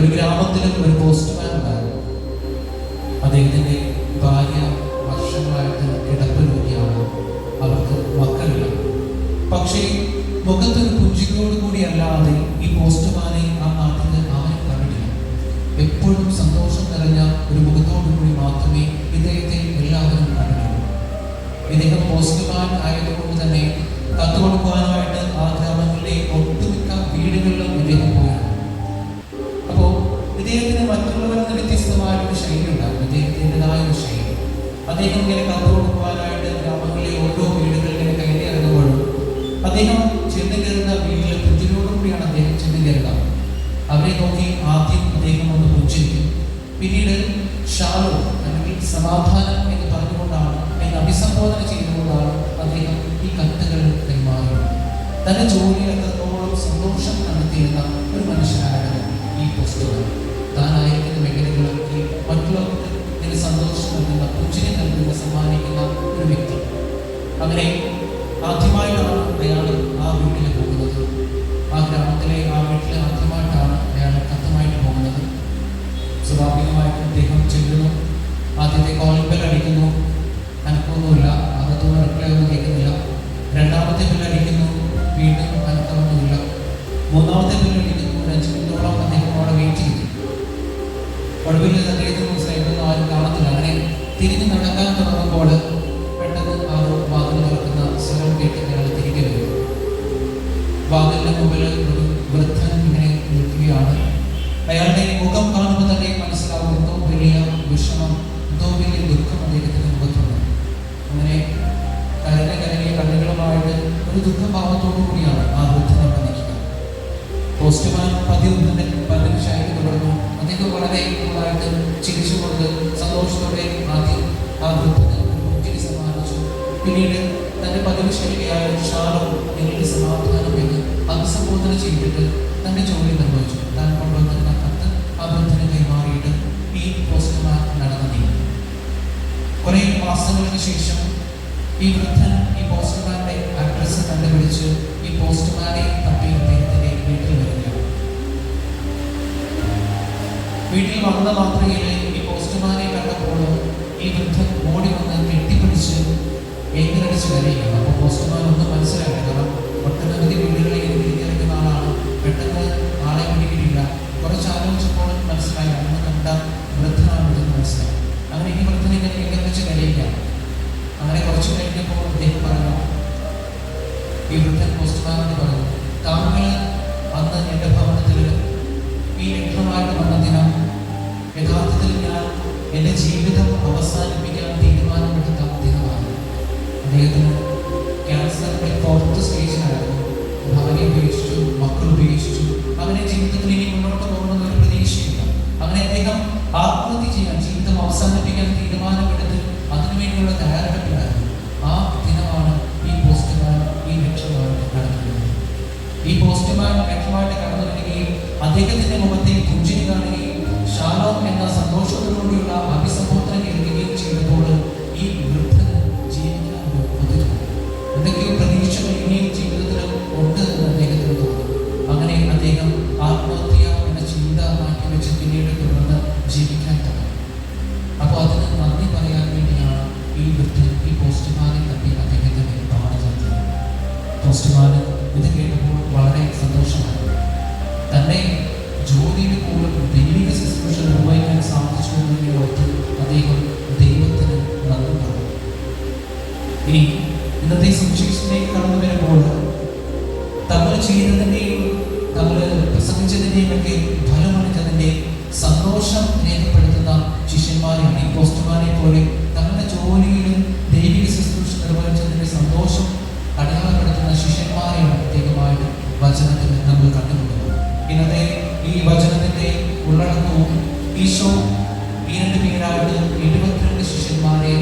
ഒരു ഗ്രാമത്തിലും ഒരു പോസ്റ്റ്മാൻ ഉണ്ടായിരുന്നു. അദ്ദേഹത്തിന്റെ ഭാര്യ വർഷങ്ങളായിട്ട് കിടപ്പ് രോഗിയാണ്. അവർക്ക് മക്കളില്ല പക്ഷേ മുഖത്തൊരു പുഞ്ചിരിയോട് കൂടി അല്ലാതെ ഈ പോസ്റ്റ്മാനെ ആ നാട്ടിൽ ആരും കണ്ടിട്ടില്ല. എപ്പോഴും സന്തോഷം നിറഞ്ഞ ഒരു മുഖത്തോടു കൂടി മാത്രമേ ഇദ്ദേഹത്തെ എല്ലാവരും കണ്ടിട്ടുള്ളൂ. ഇദ്ദേഹം പോസ്റ്റ്മാൻ ആയതുകൊണ്ട് തന്നെ കത്ത് കൊടുക്കുവാനായിട്ട് ആ അദ്ദേഹം ഇങ്ങനെ കത്ത് കൊടുക്കുവാനായിട്ട് ഗ്രാമങ്ങളിലെ ഓരോ വീടുകളിൽ ഇങ്ങനെ കയറി ഇറങ്ങുമ്പോഴും അദ്ദേഹം ചെന്ന് കയറുന്ന വീട്ടിലെ പുഞ്ചിരിയോടും കൂടിയാണ് അദ്ദേഹം ചെന്ന് കയറുക അവരെ നോക്കി ആദ്യം അദ്ദേഹം ഒന്ന് പുഞ്ചിരിക്കും. പിന്നീട് ഷാലോ അല്ലെങ്കിൽ സമാധാനം എന്ന് പറഞ്ഞുകൊണ്ടാണ് എന്ന് അഭിസംബോധന ചെയ്തുകൊണ്ടാണ് അദ്ദേഹം ഈ കത്തുകൾ കൈമാറുന്നത് തന്റെ ജോലിയിൽ കോളിംഗ് ബെൽ അടിക്കുന്നു. അനക്കമൊന്നുമില്ല അകത്തൊന്നും റിപ്ലൈ കേൾക്കുന്നില്ല. രണ്ടാമത്തെ ബിൽ അടിക്കുന്നു. വീണ്ടും അനക്കമൊന്നുമില്ല മൂന്നാമത്തെ ബിൽ അടിക്കുന്നു. അഞ്ച് മിനിറ്റോളം അദ്ദേഹം അവിടെ വെയിറ്റ് ചെയ്തു. ഒടുവിൽ അദ്ദേഹത്തിന് സൈഡിൽ ആരും കാണത്തില്ല. അങ്ങനെ തിരിഞ്ഞ് നടക്കാൻ തുടങ്ങുമ്പോൾ പെട്ടെന്ന് ആ ഒരു വാതിൽ തുറക്കുന്ന സ്വരം കേട്ട് അയാൾ തിരികെ വരും. വാതിലിന് മുമ്പിൽ ഒരു വൃദ്ധൻ ഇങ്ങനെ നിൽക്കുകയാണ്. അയാളുടെ മുഖം കാണുമ്പോൾ തന്നെ മനസ്സിലാവും എന്തോ വലിയ വിഷമം. എന്തോ ദുഃഖം അദ്ദേഹത്തിന്റെ മുഖത്തുണ്ട്. അങ്ങനെ കരഞ്ഞ കരങ്ങിയ കണ്ണുകളുമായിട്ട് ഒരു ദുഃഖഭാവത്തോടു കൂടിയാണ് ആ വൃദ്ധ അവിടെ നിൽക്കുക. പോസ്റ്റ്മാൻ തന്നെ പതിവ് ശൈലി തുടർന്നു. അദ്ദേഹം വളരെ കൂളായിട്ട് ചിരിച്ചുകൊണ്ട് സന്തോഷത്തോടെ ആദ്യം ആ വൃദ്ധന് പുഞ്ചിരി സമ്മാനിച്ചു പിന്നീട് തന്റെ പതിവ് ശൈലിയായ ഷാലോ എനിക്ക് സമാധാനം എന്ന് അഭിസംബോധന ചെയ്തിട്ട് തന്റെ ജോലി നിർവഹിച്ചു. താൻ കൊണ്ടുവന്നിരുന്ന കത്ത് ആ വൃദ്ധന് കൈമാറിയിട്ട് ഈ ശേഷം ഈ വൃദ്ധൻ ഈ പോസ്റ്റർമാരുടെ അഡ്രസ്സ് കണ്ടുപിടിച്ച് ഈ പോസ്റ്റർമാരെ തപ്പി അദ്ദേഹത്തിന്റെ വീട്ടിൽ വരിക വീട്ടിൽ വന്ന മാത്രയിൽ ഈ പോസ്റ്റർമാരെ കണ്ടപ്പോൾ ഈ വൃദ്ധൻ ഓടി വന്ന് കെട്ടിപ്പിടിച്ച് എങ്കിലടിച്ച് കരയുകയാണ്. അപ്പോൾ പോസ്റ്റ്മാൻ ഒന്ന് മനസ്സിലായില്ല പോസ്റ്റ്മാൻ വ്യക്തമായിട്ട് കടന്നു വരികയും അദ്ദേഹത്തിന്റെ മുഖത്തെ പുഞ്ചിരി കാണുകയും ഷാലോ എന്ന സന്തോഷത്തോടുകൂടിയുള്ള അഭിസംബോധന കേൾക്കുകയും ചെയ്തപ്പോൾ ഈ വൃദ്ധന് ജീവിക്കാൻ എന്തൊക്കെയോ പ്രതീക്ഷകൾ ഇനിയും ജീവിതത്തിലും ഉണ്ട് എന്ന് അദ്ദേഹത്തിന് തോന്നി. അങ്ങനെ അദ്ദേഹം ആത്മഹത്യ എന്ന ചിന്ത മാറ്റി വെച്ച് പിന്നീട് തുടർന്ന് ജീവിക്കാൻ തുടങ്ങി. അപ്പോൾ അതിന് നന്ദി പറയാൻ വേണ്ടിയാണ് ഈ വൃദ്ധൻ ഈ പോസ്റ്റ്മാനെ തപ്പി അദ്ദേഹത്തിന് പാടുന്നത് പോസ്റ്റ്മാന് സുവിശേഷത്തിലേക്ക് കടന്നു വരുമ്പോൾ തങ്ങൾ ചെയ്തതിന്റെയും തങ്ങൾ പ്രസംഗിച്ചതിന്റെയും ഒക്കെ സന്തോഷം രേഖപ്പെടുത്തുന്ന ശിഷ്യന്മാരെയാണ് ഈ പോലെ തങ്ങളുടെ ജോലിയിലും ദൈവിക ശുശ്രൂഷ നിർവഹിച്ചതിന്റെ സന്തോഷം അടയാളപ്പെടുത്തുന്ന ശിഷ്യന്മാരെയാണ് പ്രത്യേകമായിട്ട് വചനത്തിൽ നമ്മൾ കണ്ടുകൊള്ളുന്നത് ഇന്നത്തെ ഈ വചനത്തിന്റെ ഉള്ളടക്കവും ഈശോ ഈ രണ്ട് പേരായിട്ട് എഴുപത്തിരണ്ട് ശിഷ്യന്മാരെ